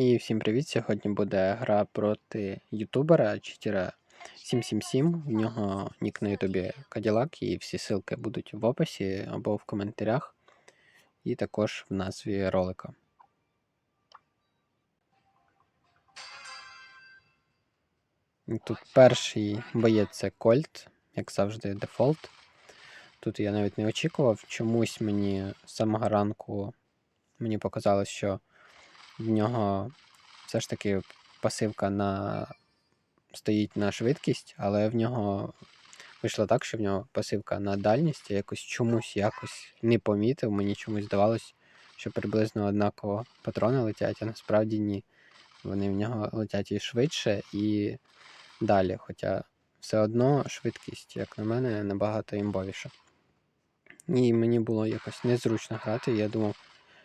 І всім привіт! Сьогодні буде гра проти ютубера читера 777. В нього нік на ютубі Cadillac і всі ссылки будуть в описі або в коментарях, і також в назві ролика. Тут перший боєць це Кольт, як завжди, дефолт. Тут я навіть не очікував. Чомусь мені з самого ранку мені показалось, що в нього все ж таки пасивка на стоїть на швидкість, але в нього вийшло так, що в нього пасивка на дальність. Я якось чомусь якось не помітив. Мені чомусь здавалось, що приблизно однаково патрони летять, а насправді ні. Вони в нього летять і швидше, і далі. Хоча все одно швидкість, як на мене, набагато імбовіша. І мені було якось незручно грати, і я думав,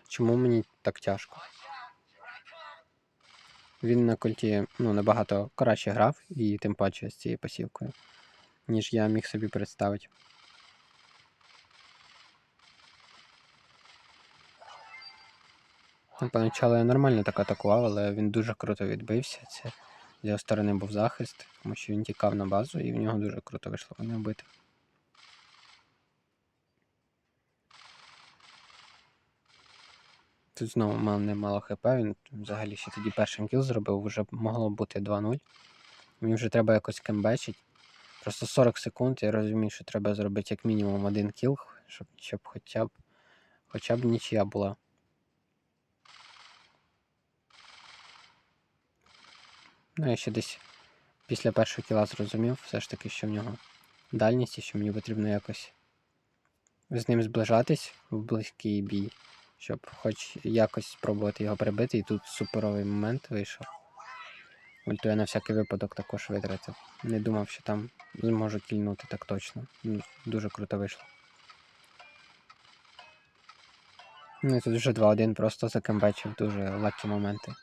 чому мені так тяжко. Він на кольті ну, набагато краще грав, і тим паче з цією пасівкою, ніж я міг собі представити. Поначалу я нормально так атакував, але він дуже круто відбився. Це з його сторони був захист, тому що він тікав на базу і в нього дуже круто вийшло мене вбити. Тут знову в мене мало хп, він взагалі ще тоді першим кіл зробив, вже могло бути 2-0. Мені вже треба якось кембечить. Просто 40 секунд, я розумію, що треба зробити як мінімум один кіл, щоб, щоб хоча б хоча б нічия була. Ну, я ще десь після першого кіла зрозумів, все ж таки, що в нього дальність і що мені потрібно якось з ним зближатись в близький бій щоб хоч якось спробувати його прибити, і тут суперовий момент вийшов. Ульту я на всякий випадок також витратив. Не думав, що там зможу кільнути так точно. Ну, Дуже круто вийшло. Ну і тут вже 2-1 просто закембечив дуже лакі моменти.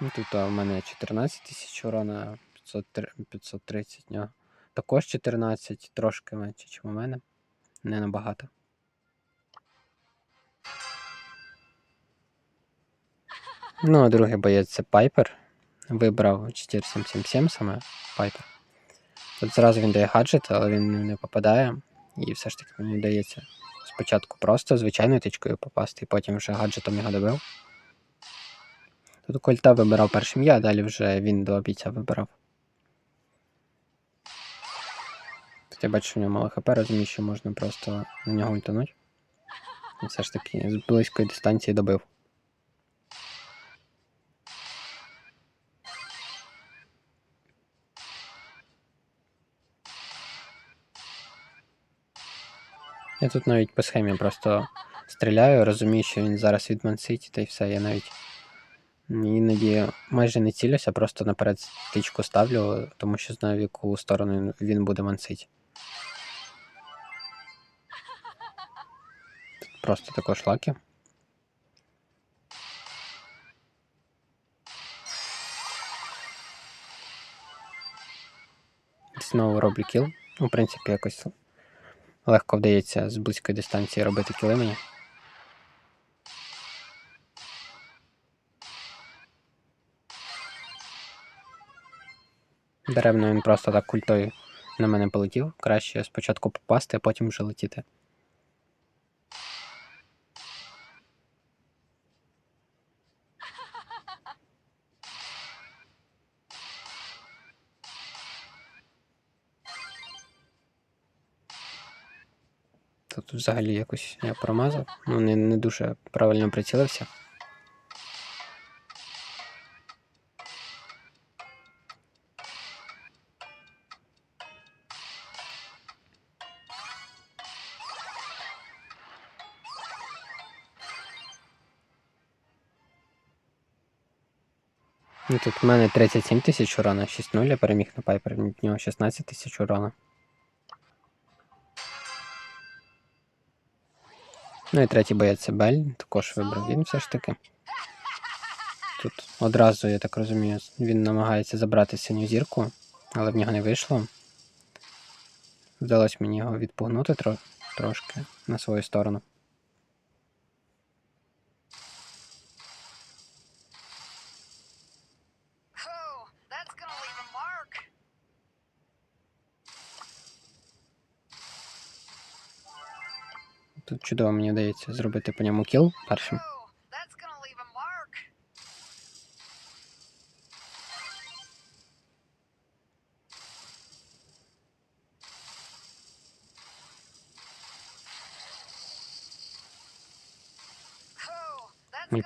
Ну, Тут а, в мене 14 тисяч урона, 530 нього. Також 14, трошки менше, ніж у мене. Не набагато. Ну, а другий боєць це Пайпер. Вибрав 4777 саме Пайпер. Тут зразу він дає гаджет, але він не попадає. І все ж таки мені вдається спочатку просто звичайною тичкою попасти, і потім вже гаджетом його добив. Тут кольта вибирав першим я, а далі вже він до бійця вибирав. Тут я бачу, що в нього мало хп, розумію, що можна просто на нього ультануть. Все ж таки з близької дистанції добив. Я тут навіть по схемі просто стріляю, розумію, що він зараз відмансить, та й все, я навіть іноді майже не цілюся, просто наперед стичку ставлю, тому що знаю, в яку сторону він буде мансить. Просто також лаки. Знову роблю кіл. Ну, в принципі, якось легко вдається з близької дистанції робити кіли мені. Даремно він просто так культою на мене полетів. Краще спочатку попасти, а потім вже летіти. Тут взагалі якось я промазав, ну не, не дуже правильно прицілився. Ну, Тут в мене 37 тисяч урона, 6-0 я переміг на Пайпер, в нього 16 тисяч урона. Ну і третій боєць Бель, також вибрав він все ж таки. Тут одразу, я так розумію, він намагається забрати синю зірку, але в нього не вийшло. Вдалося мені його відпугнути трошки на свою сторону. Тут чудово мені вдається зробити по ньому кіл першим.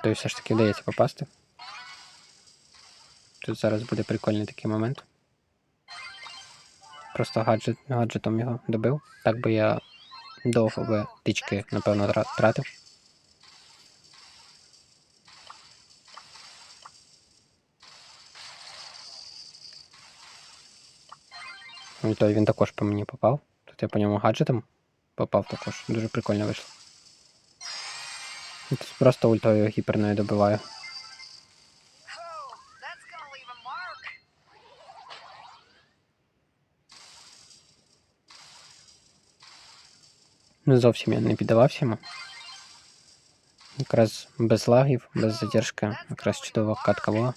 Той все ж таки вдається попасти. Тут зараз буде прикольний такий момент. Просто гаджет, гаджетом його добив. Так би я довго би тички, напевно, тратив. І той він також по мені попав. Тут я по ньому гаджетом попав також. Дуже прикольно вийшло. Тут просто ультою гіперною добиваю. Ну, зовсім я не піддавався йому. Якраз без лагів, без задержки, якраз чудова катка була.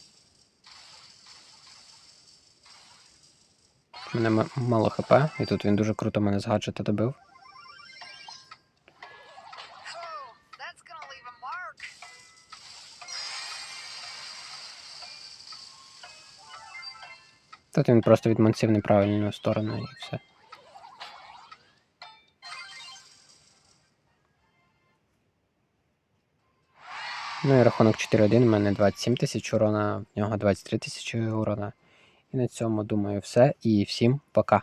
У мене мало хп, і тут він дуже круто мене з гаджета добив. Тут він просто відмансив неправильну сторону і все. Ну і рахунок 4-1, у мене 27 тисяч урона, в нього 23 тисячі урона. І на цьому думаю все. І всім пока.